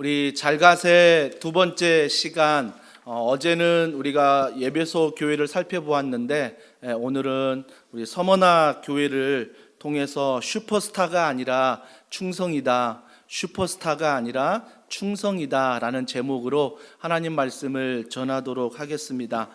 우리 잘가세 두 번째 시간 어, 제는 우리가 예배소 교회를 살펴보았는데 예, 오늘은 우리 서머나 교회를 통해서 슈퍼스타가 아니라 충성이다. 슈퍼스타가 아니라 충성이다라는 제목으로 하나님 말씀을 전하도록 하겠습니다.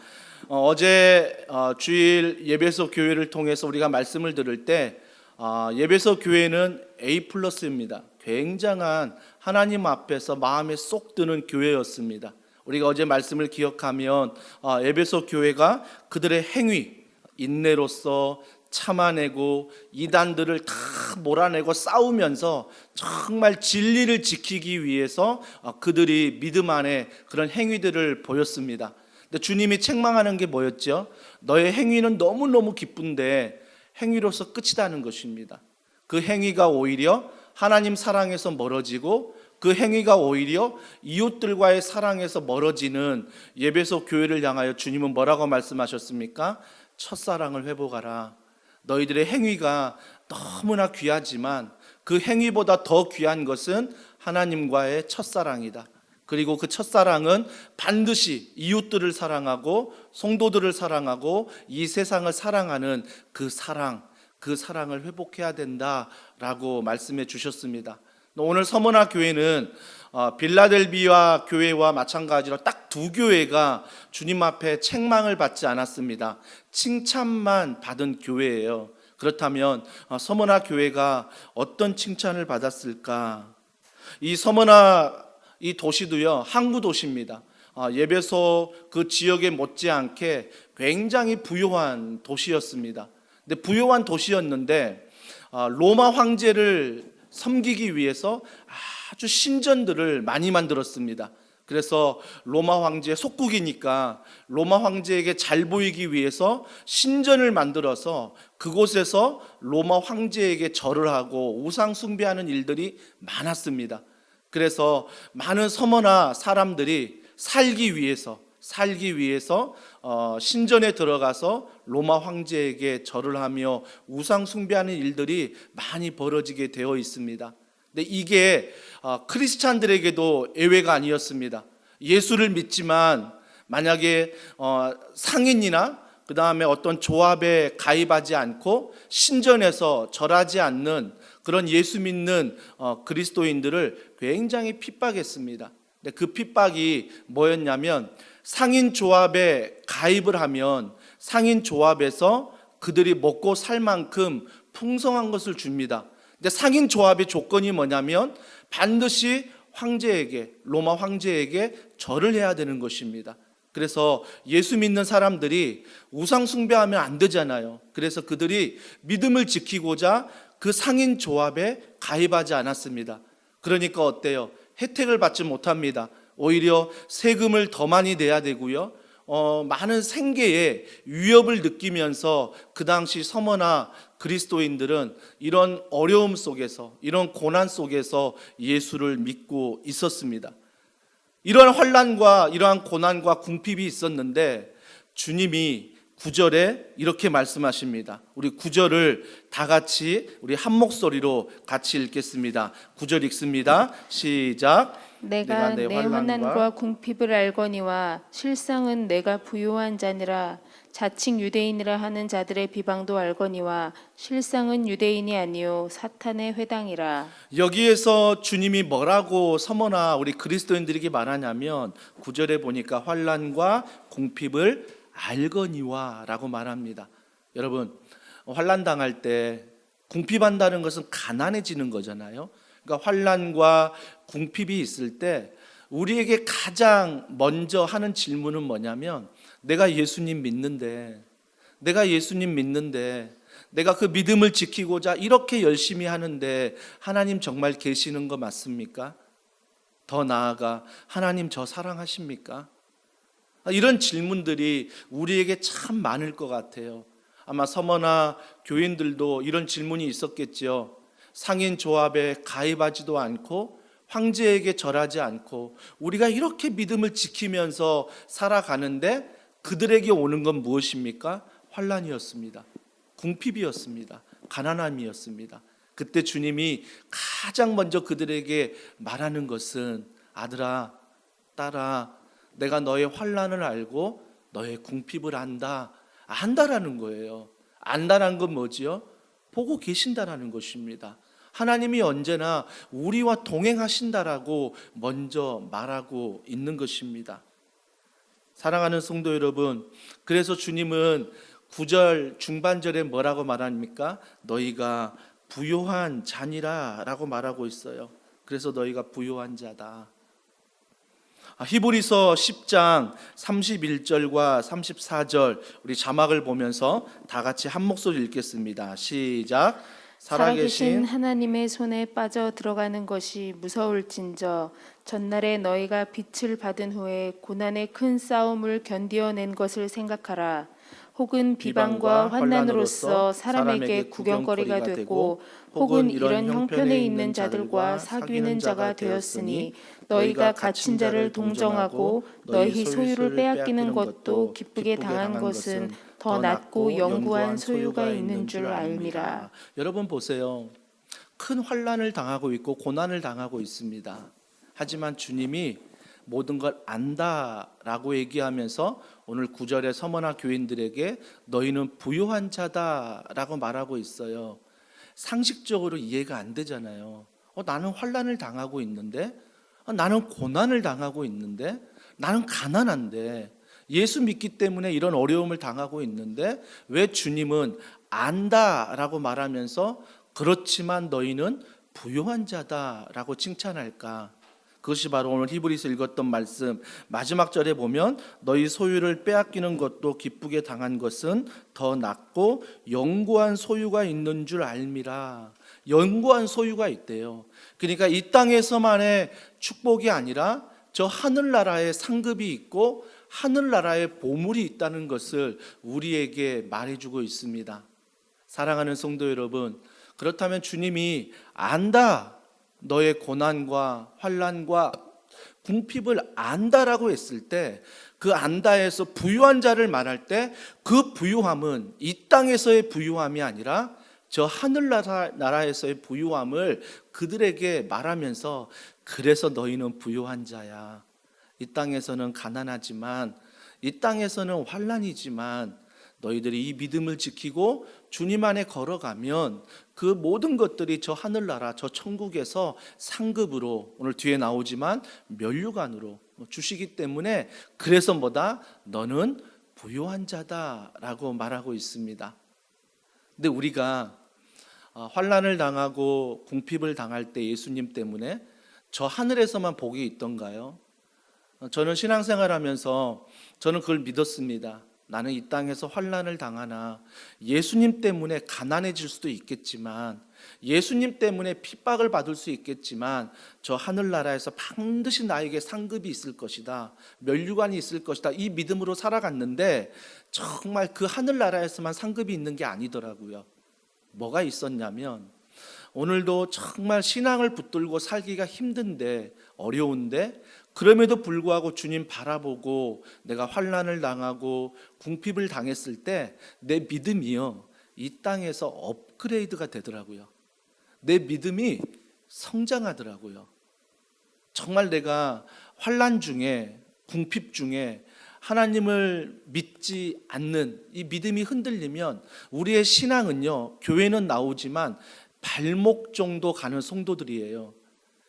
어, 제 주일 예배소 교회를 통해서 우리가 말씀을 들을 때 어, 예배소 교회는 A 플러스입니다. 굉장한 하나님 앞에서 마음에 쏙 드는 교회였습니다. 우리가 어제 말씀을 기억하면 어, 에베소 교회가 그들의 행위, 인내로서 참아내고 이단들을 다 몰아내고 싸우면서 정말 진리를 지키기 위해서 어, 그들이 믿음 안에 그런 행위들을 보였습니다. 근데 주님이 책망하는 게 뭐였죠? 너의 행위는 너무너무 기쁜데 행위로서 끝이다는 것입니다. 그 행위가 오히려 하나님 사랑에서 멀어지고 그 행위가 오히려 이웃들과의 사랑에서 멀어지는 예배소 교회를 향하여 주님은 뭐라고 말씀하셨습니까? 첫사랑을 회복하라. 너희들의 행위가 너무나 귀하지만 그 행위보다 더 귀한 것은 하나님과의 첫사랑이다. 그리고 그 첫사랑은 반드시 이웃들을 사랑하고 성도들을 사랑하고 이 세상을 사랑하는 그 사랑, 그 사랑을 회복해야 된다라고 말씀해 주셨습니다. 오늘 서머나 교회는 어, 빌라델비아 교회와 마찬가지로 딱 두 교회가 주님 앞에 책망을 받지 않았습니다. 칭찬만 받은 교회예요. 그렇다면 어, 서머나 교회가 어떤 칭찬을 받았을까? 이 서머나 이 도시도요 항구 도시입니다. 어, 예배소 그 지역에 못지않게 굉장히 부유한 도시였습니다. 근데 부유한 도시였는데 로마 황제를 섬기기 위해서 아주 신전들을 많이 만들었습니다. 그래서 로마 황제의 속국이니까 로마 황제에게 잘 보이기 위해서 신전을 만들어서 그곳에서 로마 황제에게 절을 하고 우상 숭배하는 일들이 많았습니다. 그래서 많은 서머나 사람들이 살기 위해서 살기 위해서 어, 신전에 들어가서 로마 황제에게 절을 하며 우상 숭배하는 일들이 많이 벌어지게 되어 있습니다. 근데 이게 어, 크리스찬들에게도 예외가 아니었습니다. 예수를 믿지만 만약에 어, 상인이나 그 다음에 어떤 조합에 가입하지 않고 신전에서 절하지 않는 그런 예수 믿는 그리스도인들을 굉장히 핍박했습니다. 그 핍박이 뭐였냐면 상인 조합에 가입을 하면 상인 조합에서 그들이 먹고 살 만큼 풍성한 것을 줍니다. 근데 상인 조합의 조건이 뭐냐면 반드시 황제에게 로마 황제에게 절을 해야 되는 것입니다. 그래서 예수 믿는 사람들이 우상 숭배하면 안 되잖아요. 그래서 그들이 믿음을 지키고자 그 상인 조합에 가입하지 않았습니다. 그러니까 어때요? 혜택을 받지 못합니다. 오히려 세금을 더 많이 내야 되고요. 어, 많은 생계에 위협을 느끼면서 그 당시 서머나 그리스도인들은 이런 어려움 속에서 이런 고난 속에서 예수를 믿고 있었습니다. 이러한 환란과 이러한 고난과 궁핍이 있었는데 주님이 구절에 이렇게 말씀하십니다. 우리 구절을 다 같이 우리 한 목소리로 같이 읽겠습니다. 구절 읽습니다. 시작. 내가 내 환난과 궁핍을 알거니와 실상은 내가 부요한 자니라 자칭 유대인이라 하는 자들의 비방도 알거니와 실상은 유대인이 아니요 사탄의 회당이라 여기에서 주님이 뭐라고 서머나 우리 그리스도인들에게 말하냐면 구절에 보니까 환란과 궁핍을 알거니와라고 말합니다. 여러분 환란 당할 때 궁핍한다는 것은 가난해지는 거잖아요. 그러니까 환란과 궁핍이 있을 때 우리에게 가장 먼저 하는 질문은 뭐냐면 내가 예수님 믿는데 내가 예수님 믿는데 내가 그 믿음을 지키고자 이렇게 열심히 하는데 하나님 정말 계시는 거 맞습니까? 더 나아가 하나님 저 사랑하십니까? 이런 질문들이 우리에게 참 많을 것 같아요. 아마 서머나 교인들도 이런 질문이 있었겠죠. 상인 조합에 가입하지도 않고 황제에게 절하지 않고 우리가 이렇게 믿음을 지키면서 살아가는데 그들에게 오는 건 무엇입니까? 환란이었습니다. 궁핍이었습니다. 가난함이었습니다. 그때 주님이 가장 먼저 그들에게 말하는 것은 아들아, 딸아, 내가 너의 환란을 알고 너의 궁핍을 안다. 안다라는 거예요. 안다라는 건 뭐지요? 보고 계신다라는 것입니다. 하나님이 언제나 우리와 동행하신다라고 먼저 말하고 있는 것입니다. 사랑하는 성도 여러분, 그래서 주님은 9절 중반절에 뭐라고 말합니까? 너희가 부요한 잔이라라고 말하고 있어요. 그래서 너희가 부요한 자다. 아, 히브리서 10장 31절과 34절 우리 자막을 보면서 다 같이 한 목소리 읽겠습니다. 시작. 살아계신 하나님의 손에 빠져 들어가는 것이 무서울진저 전날에 너희가 빛을 받은 후에 고난의 큰 싸움을 견디어낸 것을 생각하라 혹은 비방과 환난으로서 사람에게 구경거리가 되고 혹은 이런 형편에 있는 자들과 사귀는 자가 되었으니 너희가 갇힌 자를 동정하고 너희 소유를 빼앗기는 것도 기쁘게 당한 것은 더 낫고 영구한 소유가 있는 줄 알미라. 여러분 보세요. 큰 환란을 당하고 있고 고난을 당하고 있습니다. 하지만 주님이 모든 걸 안다라고 얘기하면서 오늘 구절의 서머나 교인들에게 너희는 부유한 자다라고 말하고 있어요. 상식적으로 이해가 안 되잖아요. 어, 나는 환란을 당하고 있는데 어, 나는 고난을 당하고 있는데 나는 가난한데 예수 믿기 때문에 이런 어려움을 당하고 있는데 왜 주님은 안다라고 말하면서 그렇지만 너희는 부유한 자다라고 칭찬할까? 그것이 바로 오늘 히브리서 읽었던 말씀 마지막 절에 보면 너희 소유를 빼앗기는 것도 기쁘게 당한 것은 더 낫고 영구한 소유가 있는 줄 알미라. 영구한 소유가 있대요. 그러니까 이 땅에서만의 축복이 아니라 저 하늘나라의 상급이 있고 하늘나라의 보물이 있다는 것을 우리에게 말해주고 있습니다. 사랑하는 성도 여러분, 그렇다면 주님이 안다. 너의 고난과 환란과 궁핍을 안다라고 했을 때 그 안다에서 부유한 자를 말할 때 그 부유함은 이 땅에서의 부유함이 아니라 저 하늘나라 나라에서의 부유함을 그들에게 말하면서 그래서 너희는 부유한 자야. 이 땅에서는 가난하지만 이 땅에서는 환란이지만 너희들이 이 믿음을 지키고 주님 안에 걸어가면 그 모든 것들이 저 하늘나라 저 천국에서 상급으로 오늘 뒤에 나오지만 면류관으로 주시기 때문에 그래서 뭐다 너는 부유한 자다라고 말하고 있습니다. 근데 우리가 어, 환란을 당하고 궁핍을 당할 때 예수님 때문에 저 하늘에서만 복이 있던가요? 어, 저는 신앙생활하면서 저는 그걸 믿었습니다. 나는 이 땅에서 환란을 당하나 예수님 때문에 가난해질 수도 있겠지만 예수님 때문에 핍박을 받을 수 있겠지만 저 하늘나라에서 반드시 나에게 상급이 있을 것이다. 면류관이 있을 것이다. 이 믿음으로 살아갔는데 정말 그 하늘나라에서만 상급이 있는 게 아니더라고요. 뭐가 있었냐면 오늘도 정말 신앙을 붙들고 살기가 힘든데 어려운데 그럼에도 불구하고 주님 바라보고 내가 환란을 당하고 궁핍을 당했을 때 내 믿음이요 이 땅에서 업그레이드가 되더라고요. 내 믿음이 성장하더라고요. 정말 내가 환란 중에 궁핍 중에 하나님을 믿지 않는 이 믿음이 흔들리면 우리의 신앙은요 교회는 나오지만 발목 정도 가는 성도들이에요.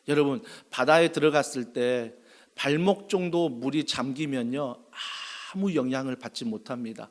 여러분 바다에 들어갔을 때 발목 정도 물이 잠기면요 아무 영향을 받지 못합니다.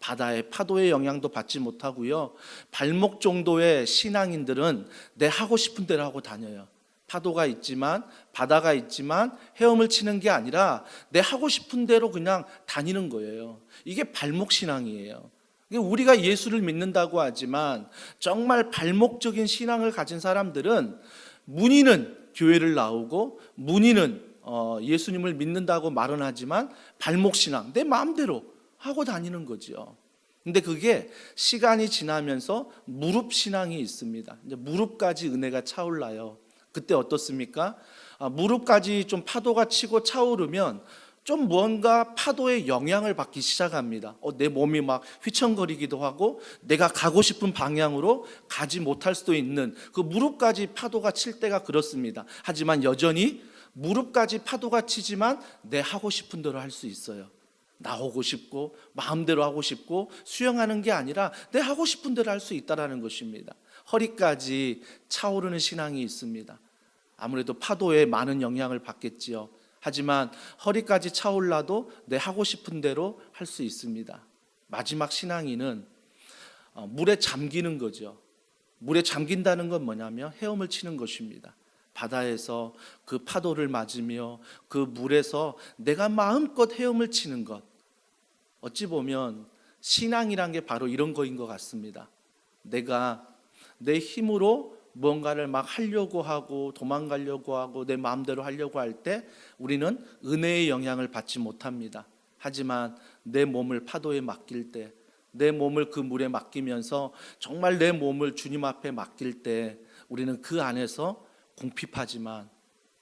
바다의 파도의 영향도 받지 못하고요. 발목 정도의 신앙인들은 내 하고 싶은 대로 하고 다녀요. 파도가 있지만 바다가 있지만 헤엄을 치는 게 아니라 내 하고 싶은 대로 그냥 다니는 거예요. 이게 발목 신앙이에요. 우리가 예수를 믿는다고 하지만 정말 발목적인 신앙을 가진 사람들은 문의는 교회를 나오고 문의는 어, 예수님을 믿는다고 말은 하지만 발목 신앙 내 마음대로 하고 다니는 거지요. 근데 그게 시간이 지나면서 무릎 신앙이 있습니다. 이제 무릎까지 은혜가 차올라요. 그때 어떻습니까? 아, 무릎까지 좀 파도가 치고 차오르면 좀 뭔가 파도의 영향을 받기 시작합니다. 어, 내 몸이 막 휘청거리기도 하고 내가 가고 싶은 방향으로 가지 못할 수도 있는 그 무릎까지 파도가 칠 때가 그렇습니다. 하지만 여전히 무릎까지 파도가 치지만 내 하고 싶은 대로 할 수 있어요. 나오고 싶고 마음대로 하고 싶고 수영하는 게 아니라 내 하고 싶은 대로 할 수 있다라는 것입니다. 허리까지 차오르는 신앙이 있습니다. 아무래도 파도에 많은 영향을 받겠지요. 하지만 허리까지 차올라도 내 하고 싶은 대로 할 수 있습니다. 마지막 신앙인은 어, 물에 잠기는 거죠. 물에 잠긴다는 건 뭐냐면 헤엄을 치는 것입니다. 바다에서 그 파도를 맞으며 그 물에서 내가 마음껏 헤엄을 치는 것. 어찌 보면 신앙이란 게 바로 이런 거인 것 같습니다. 내가 내 힘으로 무언가를 막 하려고 하고 도망가려고 하고 내 마음대로 하려고 할 때 우리는 은혜의 영향을 받지 못합니다. 하지만 내 몸을 파도에 맡길 때, 내 몸을 그 물에 맡기면서 정말 내 몸을 주님 앞에 맡길 때 우리는 그 안에서 궁핍하지만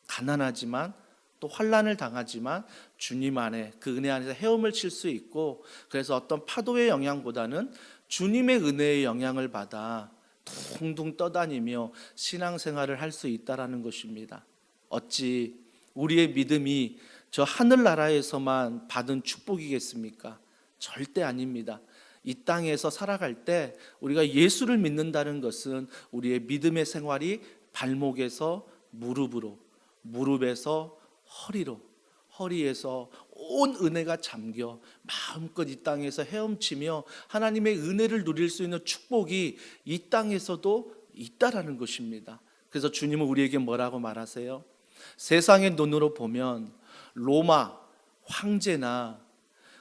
가난하지만 또 환란을 당하지만 주님 안에 그 은혜 안에서 헤엄을 칠 수 있고 그래서 어떤 파도의 영향보다는 주님의 은혜의 영향을 받아 둥둥 떠다니며 신앙생활을 할 수 있다라는 것입니다. 어찌 우리의 믿음이 저 하늘나라에서만 받은 축복이겠습니까? 절대 아닙니다. 이 땅에서 살아갈 때 우리가 예수를 믿는다는 것은 우리의 믿음의 생활이 발목에서 무릎으로, 무릎에서 허리로, 허리에서 온 은혜가 잠겨 마음껏 이 땅에서 헤엄치며 하나님의 은혜를 누릴 수 있는 축복이 이 땅에서도 있다라는 것입니다. 그래서 주님은 우리에게 뭐라고 말하세요? 세상의 눈으로 보면 로마 황제나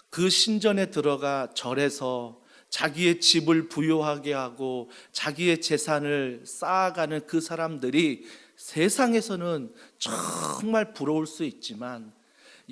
그 신전에 들어가 절에서 자기의 집을 부요하게 하고 자기의 재산을 쌓아가는 그 사람들이 세상에서는 정말 부러울 수 있지만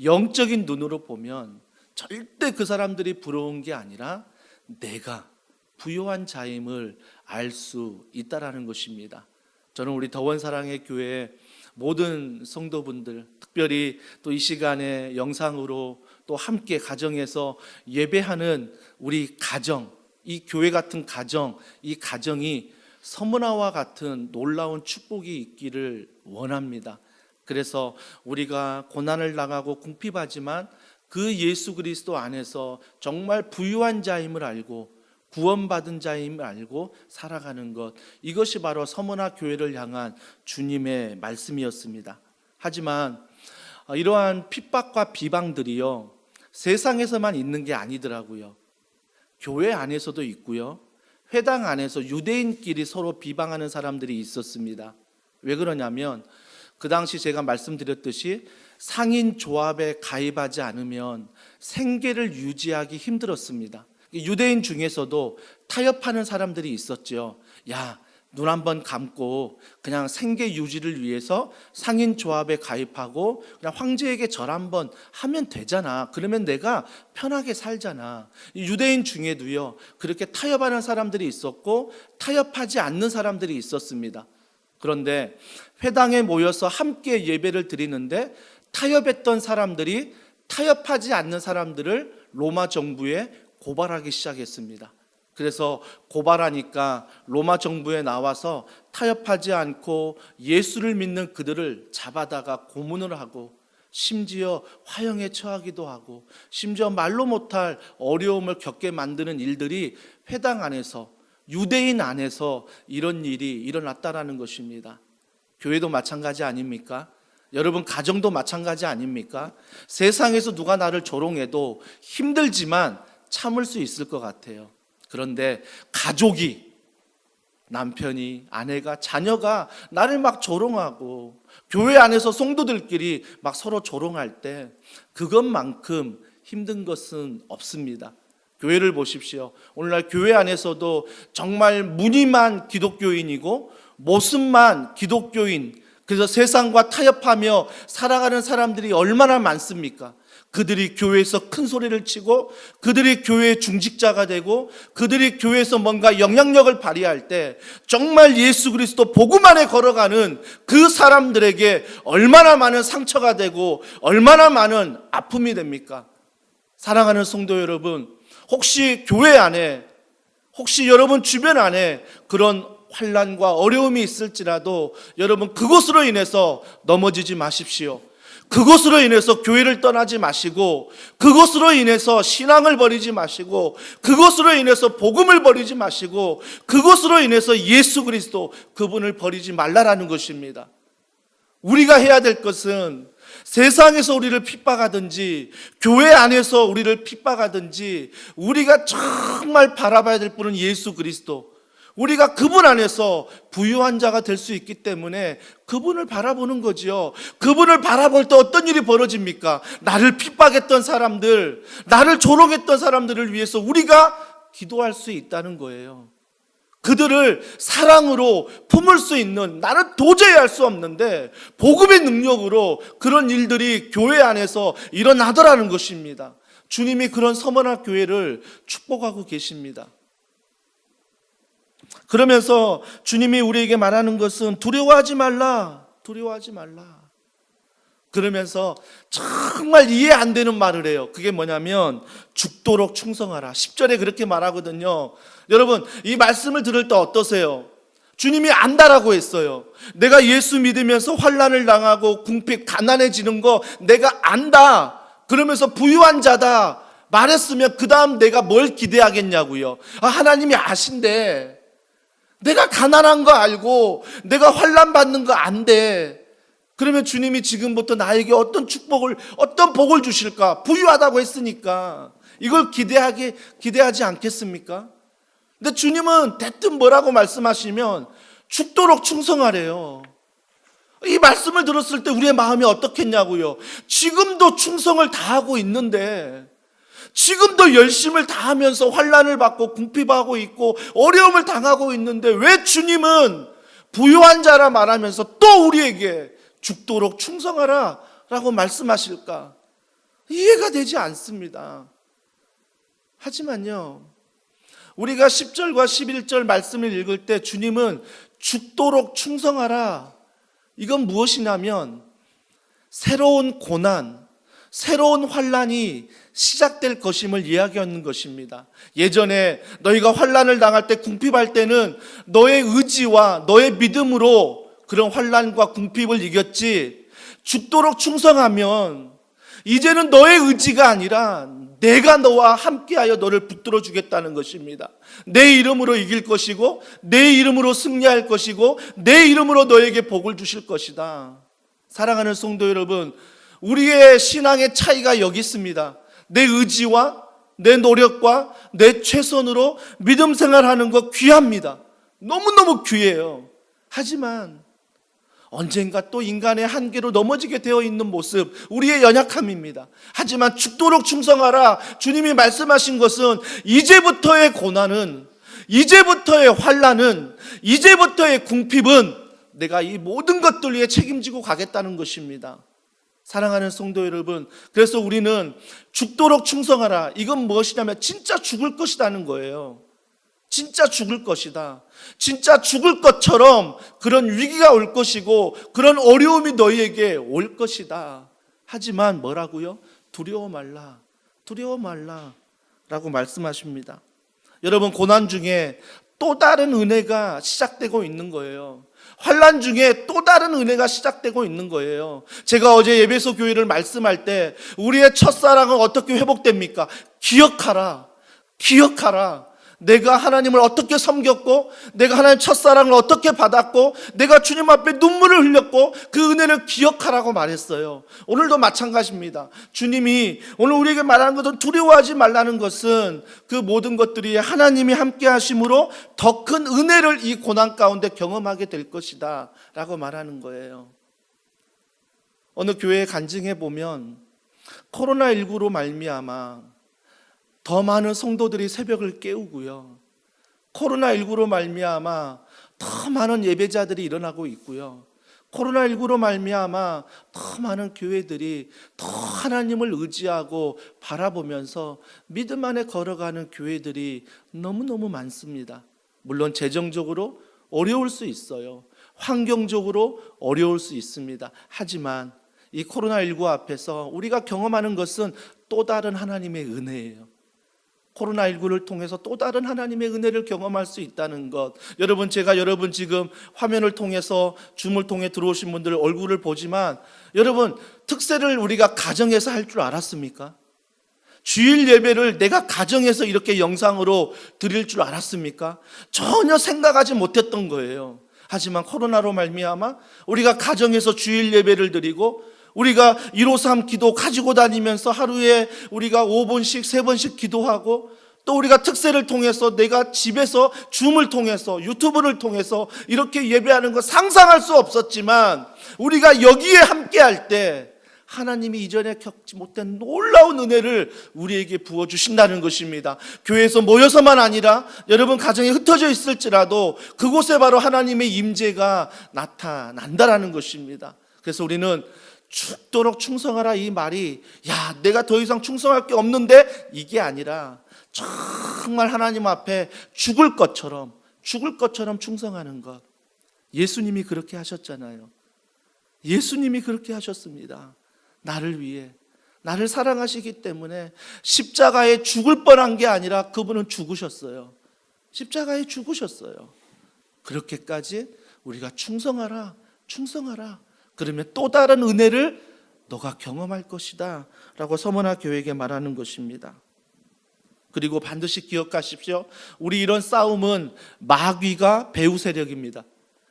영적인 눈으로 보면 절대 그 사람들이 부러운 게 아니라 내가 부요한 자임을 알 수 있다라는 것입니다. 저는 우리 더원 사랑의 교회 모든 성도분들 특별히 또 이 시간에 영상으로 또 함께 가정에서 예배하는 우리 가정 이 교회 같은 가정 이 가정이 서문화와 같은 놀라운 축복이 있기를 원합니다. 그래서 우리가 고난을 당하고 궁핍하지만 그 예수 그리스도 안에서 정말 부유한 자임을 알고 구원받은 자임을 알고 살아가는 것 이것이 바로 서문화 교회를 향한 주님의 말씀이었습니다. 하지만 어, 이러한 핍박과 비방들이요 세상에서만 있는 게 아니더라고요. 교회 안에서도 있고요. 회당 안에서 유대인끼리 서로 비방하는 사람들이 있었습니다. 왜 그러냐면 그 당시 제가 말씀드렸듯이 상인 조합에 가입하지 않으면 생계를 유지하기 힘들었습니다. 유대인 중에서도 타협하는 사람들이 있었죠. 야, 눈 한번 감고 그냥 생계 유지를 위해서 상인 조합에 가입하고 그냥 황제에게 절 한번 하면 되잖아. 그러면 내가 편하게 살잖아. 이 유대인 중에도요. 그렇게 타협하는 사람들이 있었고 타협하지 않는 사람들이 있었습니다. 그런데 회당에 모여서 함께 예배를 드리는데 타협했던 사람들이 타협하지 않는 사람들을 로마 정부에 고발하기 시작했습니다. 그래서 고발하니까 로마 정부에 나와서 타협하지 않고 예수를 믿는 그들을 잡아다가 고문을 하고 심지어 화형에 처하기도 하고 심지어 말로 못할 어려움을 겪게 만드는 일들이 회당 안에서 유대인 안에서 이런 일이 일어났다라는 것입니다. 교회도 마찬가지 아닙니까? 여러분 가정도 마찬가지 아닙니까? 세상에서 누가 나를 조롱해도 힘들지만 참을 수 있을 것 같아요. 그런데 가족이 남편이 아내가 자녀가 나를 막 조롱하고 교회 안에서 성도들끼리 막 서로 조롱할 때 그것만큼 힘든 것은 없습니다. 교회를 보십시오. 오늘날 교회 안에서도 정말 무늬만 기독교인이고 모습만 기독교인 그래서 세상과 타협하며 살아가는 사람들이 얼마나 많습니까? 그들이 교회에서 큰 소리를 치고 그들이 교회의 중직자가 되고 그들이 교회에서 뭔가 영향력을 발휘할 때 정말 예수 그리스도 복음 안에 걸어가는 그 사람들에게 얼마나 많은 상처가 되고 얼마나 많은 아픔이 됩니까? 사랑하는 성도 여러분, 혹시 교회 안에 혹시 여러분 주변 안에 그런 환란과 어려움이 있을지라도 여러분 그것으로 인해서 넘어지지 마십시오. 그것으로 인해서 교회를 떠나지 마시고 그것으로 인해서 신앙을 버리지 마시고 그것으로 인해서 복음을 버리지 마시고 그것으로 인해서 예수 그리스도 그분을 버리지 말라라는 것입니다. 우리가 해야 될 것은 세상에서 우리를 핍박하든지 교회 안에서 우리를 핍박하든지 우리가 정말 바라봐야 될 분은 예수 그리스도. 우리가 그분 안에서 부유한 자가 될 수 있기 때문에 그분을 바라보는 거지요. 그분을 바라볼 때 어떤 일이 벌어집니까? 나를 핍박했던 사람들, 나를 조롱했던 사람들을 위해서 우리가 기도할 수 있다는 거예요. 그들을 사랑으로 품을 수 있는 나는 도저히 할 수 없는데 복음의 능력으로 그런 일들이 교회 안에서 일어나더라는 것입니다. 주님이 그런 서머나 교회를 축복하고 계십니다. 그러면서 주님이 우리에게 말하는 것은 두려워하지 말라. 두려워하지 말라. 그러면서 정말 이해 안 되는 말을 해요. 그게 뭐냐면 죽도록 충성하라. 10절에 그렇게 말하거든요. 여러분, 이 말씀을 들을 때 어떠세요? 주님이 안다라고 했어요. 내가 예수 믿으면서 환란을 당하고 궁핍 가난해지는 거 내가 안다. 그러면서 부유한 자다. 말했으면 그 다음 내가 뭘 기대하겠냐고요. 아, 하나님이 아신데 내가 가난한 거 알고 내가 환란 받는 거 안 돼. 그러면 주님이 지금부터 나에게 어떤 축복을 어떤 복을 주실까? 부유하다고 했으니까 이걸 기대하게 기대하지 않겠습니까? 근데 주님은 대뜸 뭐라고 말씀하시면 죽도록 충성하래요. 이 말씀을 들었을 때 우리의 마음이 어떻겠냐고요. 지금도 충성을 다하고 있는데 지금도 열심을 다하면서 환란을 받고 궁핍하고 있고 어려움을 당하고 있는데 왜 주님은 부유한 자라 말하면서 또 우리에게 죽도록 충성하라 라고 말씀하실까? 이해가 되지 않습니다. 하지만요, 우리가 10절과 11절 말씀을 읽을 때 주님은 죽도록 충성하라. 이건 무엇이냐면 새로운 고난, 새로운 환란이 시작될 것임을 이야기하는 것입니다. 예전에 너희가 환란을 당할 때 궁핍할 때는 너의 의지와 너의 믿음으로 그런 환란과 궁핍을 이겼지 죽도록 충성하면 이제는 너의 의지가 아니라 내가 너와 함께하여 너를 붙들어 주겠다는 것입니다. 내 이름으로 이길 것이고 내 이름으로 승리할 것이고 내 이름으로 너에게 복을 주실 것이다. 사랑하는 성도 여러분, 우리의 신앙의 차이가 여기 있습니다. 내 의지와 내 노력과 내 최선으로 믿음 생활하는 것 귀합니다. 너무너무 귀해요. 하지만 언젠가 또 인간의 한계로 넘어지게 되어 있는 모습, 우리의 연약함입니다. 하지만 죽도록 충성하라. 주님이 말씀하신 것은 이제부터의 고난은, 이제부터의 환란은, 이제부터의 궁핍은 내가 이 모든 것들 위해 책임지고 가겠다는 것입니다. 사랑하는 성도 여러분, 그래서 우리는 죽도록 충성하라. 이건 무엇이냐면 진짜 죽을 것이라는 거예요. 진짜 죽을 것이다. 진짜 죽을 것처럼 그런 위기가 올 것이고 그런 어려움이 너희에게 올 것이다. 하지만 뭐라고요? 두려워 말라. 두려워 말라. 라고 말씀하십니다. 여러분 고난 중에 또 다른 은혜가 시작되고 있는 거예요. 환란 중에 또 다른 은혜가 시작되고 있는 거예요. 제가 어제 예배소 교회를 말씀할 때 우리의 첫사랑은 어떻게 회복됩니까? 기억하라. 기억하라. 내가 하나님을 어떻게 섬겼고, 내가 하나님 첫사랑을 어떻게 받았고, 내가 주님 앞에 눈물을 흘렸고, 그 은혜를 기억하라고 말했어요. 오늘도 마찬가지입니다. 주님이 오늘 우리에게 말하는 것은 두려워하지 말라는 것은 그 모든 것들이 하나님이 함께 하심으로 더 큰 은혜를 이 고난 가운데 경험하게 될 것이다. 라고 말하는 거예요. 어느 교회에 간증해 보면 코로나19로 말미암아 더 많은 성도들이 새벽을 깨우고요. 코로나19로 말미암아 더 많은 예배자들이 일어나고 있고요. 코로나19로 말미암아 더 많은 교회들이 더 하나님을 의지하고 바라보면서 믿음 안에 걸어가는 교회들이 너무너무 많습니다. 물론 재정적으로 어려울 수 있어요. 환경적으로 어려울 수 있습니다. 하지만 이 코로나19 앞에서 우리가 경험하는 것은 또 다른 하나님의 은혜예요. 코로나19를 통해서 또 다른 하나님의 은혜를 경험할 수 있다는 것. 여러분, 제가 여러분 지금 화면을 통해서 줌을 통해 들어오신 분들 얼굴을 보지만 여러분, 특세를 우리가 가정에서 할 줄 알았습니까? 주일 예배를 내가 가정에서 이렇게 영상으로 드릴 줄 알았습니까? 전혀 생각하지 못했던 거예요. 하지만 코로나로 말미암아 우리가 가정에서 주일 예배를 드리고 우리가 153 기도 가지고 다니면서 하루에 우리가 5번씩, 3번씩 기도하고 또 우리가 특세를 통해서 내가 집에서 줌을 통해서 유튜브를 통해서 이렇게 예배하는 거 상상할 수 없었지만 우리가 여기에 함께 할 때 하나님이 이전에 겪지 못한 놀라운 은혜를 우리에게 부어 주신다는 것입니다. 교회에서 모여서만 아니라 여러분 가정에 흩어져 있을지라도 그곳에 바로 하나님의 임재가 나타난다라는 것입니다. 그래서 우리는 죽도록 충성하라 이 말이 야 내가 더 이상 충성할 게 없는데? 이게 아니라 정말 하나님 앞에 죽을 것처럼 죽을 것처럼 충성하는 것. 예수님이 그렇게 하셨잖아요. 예수님이 그렇게 하셨습니다. 나를 위해. 나를 사랑하시기 때문에 십자가에 죽을 뻔한 게 아니라 그분은 죽으셨어요. 십자가에 죽으셨어요. 그렇게까지 우리가 충성하라 충성하라 그러면 또 다른 은혜를 너가 경험할 것이다. 라고 서머나 교회에게 말하는 것입니다. 그리고 반드시 기억하십시오. 우리 이런 싸움은 마귀가 배후 세력입니다.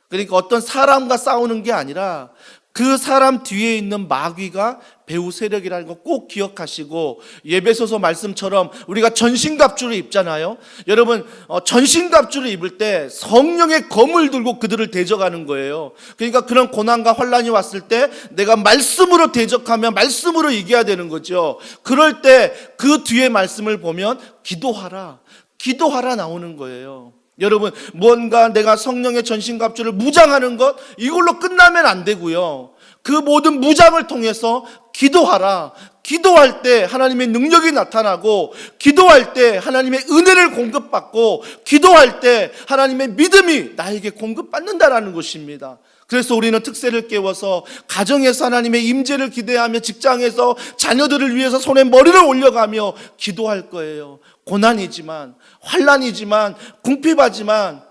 그러니까 어떤 사람과 싸우는 게 아니라 그 사람 뒤에 있는 마귀가 배후 세력이라는 거 꼭 기억하시고 예배소서 말씀처럼 우리가 전신갑주를 입잖아요. 여러분 어, 전신갑주를 입을 때 성령의 검을 들고 그들을 대적하는 거예요. 그러니까 그런 고난과 환란이 왔을 때 내가 말씀으로 대적하면 말씀으로 이겨야 되는 거죠. 그럴 때 그 뒤에 말씀을 보면 기도하라, 기도하라 나오는 거예요. 여러분, 뭔가 내가 성령의 전신갑주를 무장하는 것, 이걸로 끝나면 안 되고요. 그 모든 무장을 통해서 기도하라. 기도할 때 하나님의 능력이 나타나고, 기도할 때 하나님의 은혜를 공급받고, 기도할 때 하나님의 믿음이 나에게 공급받는다라는 것입니다. 그래서 우리는 특세를 깨워서 가정에서 하나님의 임재를 기대하며 직장에서 자녀들을 위해서 손에 머리를 올려가며 기도할 거예요. 고난이지만 환란이지만 궁핍하지만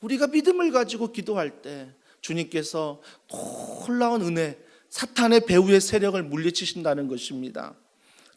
우리가 믿음을 가지고 기도할 때 주님께서 놀라운 은혜, 사탄의 배후의 세력을 물리치신다는 것입니다.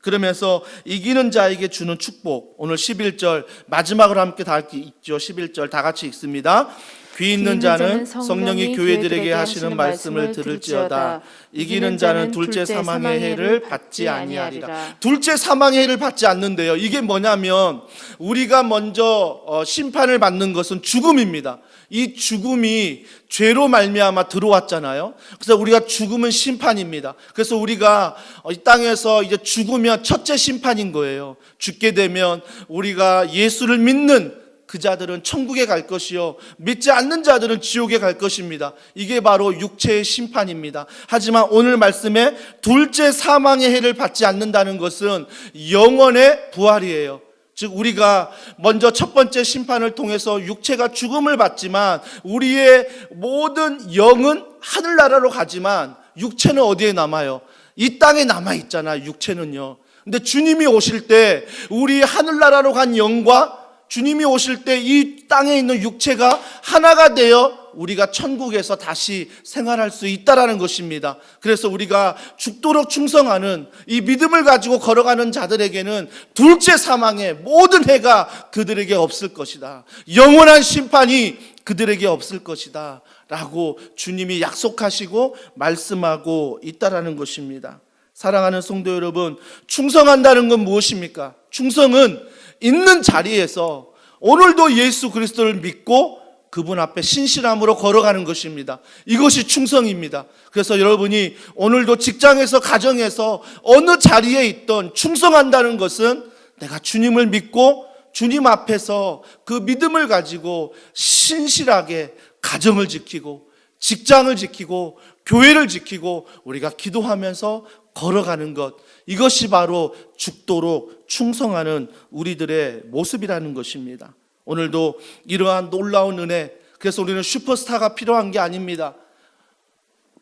그러면서 이기는 자에게 주는 축복. 오늘 11절 마지막으로 함께 다 읽죠. 11절 다 같이 읽습니다. 귀 있는 자는 성령이 교회들에게 하시는 말씀을 들을지어다. 이기는 자는 둘째 사망의 해를 받지 아니하리라. 둘째 사망의 해를 받지 않는데요. 이게 뭐냐면 우리가 먼저 어, 심판을 받는 것은 죽음입니다. 이 죽음이 죄로 말미암아 들어왔잖아요. 그래서 우리가 죽음은 심판입니다. 그래서 우리가 어, 이 땅에서 이제 죽으면 첫째 심판인 거예요. 죽게 되면 우리가 예수를 믿는 그 자들은 천국에 갈 것이요 믿지 않는 자들은 지옥에 갈 것입니다. 이게 바로 육체의 심판입니다. 하지만 오늘 말씀에 둘째 사망의 해를 받지 않는다는 것은 영원의 부활이에요. 즉 우리가 먼저 첫 번째 심판을 통해서 육체가 죽음을 받지만 우리의 모든 영은 하늘나라로 가지만 육체는 어디에 남아요? 이 땅에 남아 있잖아요. 육체는요. 근데 주님이 오실 때 우리 하늘나라로 간 영과 주님이 오실 때 이 땅에 있는 육체가 하나가 되어 우리가 천국에서 다시 생활할 수 있다라는 것입니다. 그래서 우리가 죽도록 충성하는 이 믿음을 가지고 걸어가는 자들에게는 둘째 사망의 모든 해가 그들에게 없을 것이다. 영원한 심판이 그들에게 없을 것이다. 라고 주님이 약속하시고 말씀하고 있다라는 것입니다. 사랑하는 성도 여러분, 충성한다는 건 무엇입니까? 충성은 있는 자리에서 오늘도 예수 그리스도를 믿고 그분 앞에 신실함으로 걸어가는 것입니다. 이것이 충성입니다. 그래서 여러분이 오늘도 직장에서 가정에서 어느 자리에 있던 충성한다는 것은 내가 주님을 믿고 주님 앞에서 그 믿음을 가지고 신실하게 가정을 지키고 직장을 지키고 교회를 지키고 우리가 기도하면서 걸어가는 것 이것이 바로 죽도록 충성하는 우리들의 모습이라는 것입니다. 오늘도 이러한 놀라운 은혜 그래서 우리는 슈퍼스타가 필요한 게 아닙니다.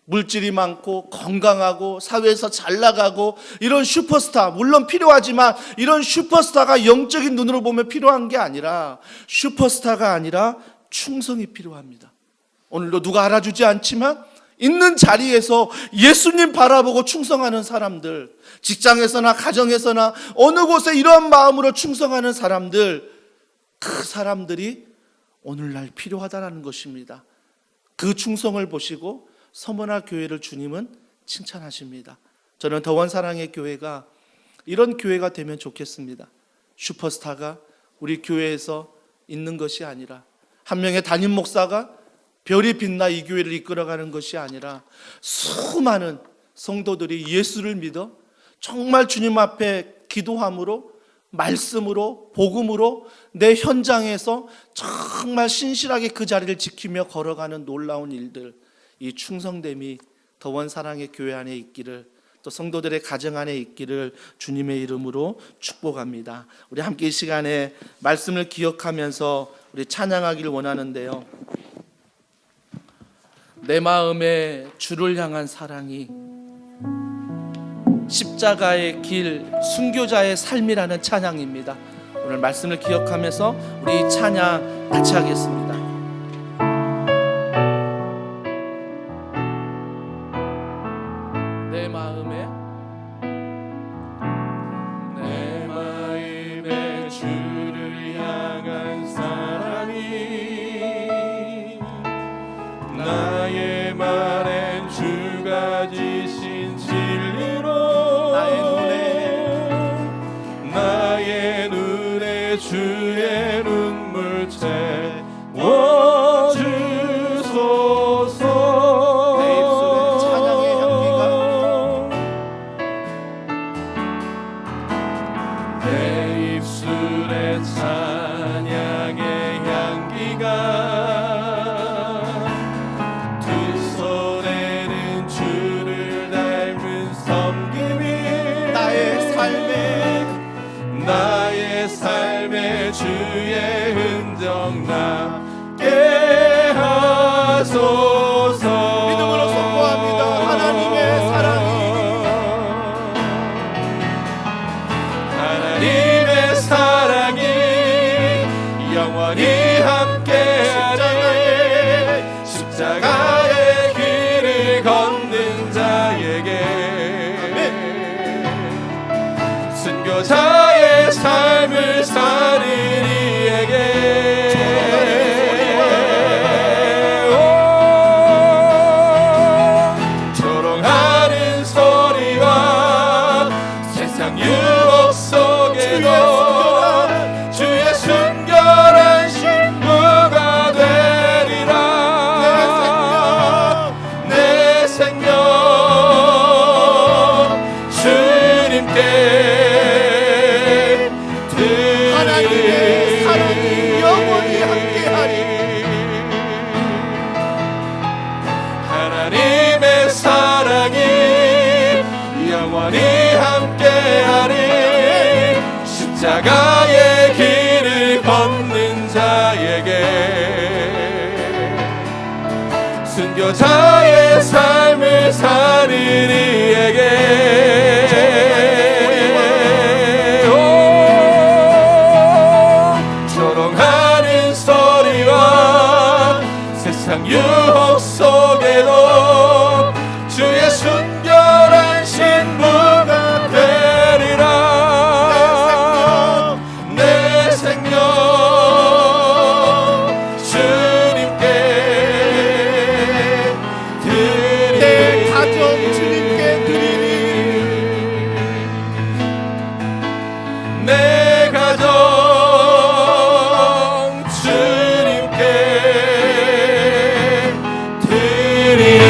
물질이 많고 건강하고 사회에서 잘 나가고 이런 슈퍼스타 물론 필요하지만 이런 슈퍼스타가 영적인 눈으로 보면 필요한 게 아니라 슈퍼스타가 아니라 충성이 필요합니다. 오늘도 누가 알아주지 않지만 있는 자리에서 예수님 바라보고 충성하는 사람들, 직장에서나 가정에서나 어느 곳에 이러한 마음으로 충성하는 사람들, 그 사람들이 오늘날 필요하다라는 것입니다. 그 충성을 보시고 서머나 교회를 주님은 칭찬하십니다. 저는 더원 사랑의 교회가 이런 교회가 되면 좋겠습니다. 슈퍼스타가 우리 교회에서 있는 것이 아니라 한 명의 담임 목사가 별이 빛나 이 교회를 이끌어가는 것이 아니라 수많은 성도들이 예수를 믿어 정말 주님 앞에 기도함으로 말씀으로 복음으로 내 현장에서 정말 신실하게 그 자리를 지키며 걸어가는 놀라운 일들 이 충성됨이 더원 사랑의 교회 안에 있기를 또 성도들의 가정 안에 있기를 주님의 이름으로 축복합니다. 우리 함께 이 시간에 말씀을 기억하면서 우리 찬양하기를 원하는데요. 내 마음에 주를 향한 사랑이 십자가의 길, 순교자의 삶이라는 찬양입니다. 오늘 말씀을 기억하면서 우리 이 찬양 같이 하겠습니다. 가 지신 진리로 나의 눈에. 나의 눈에 주 함께 이에게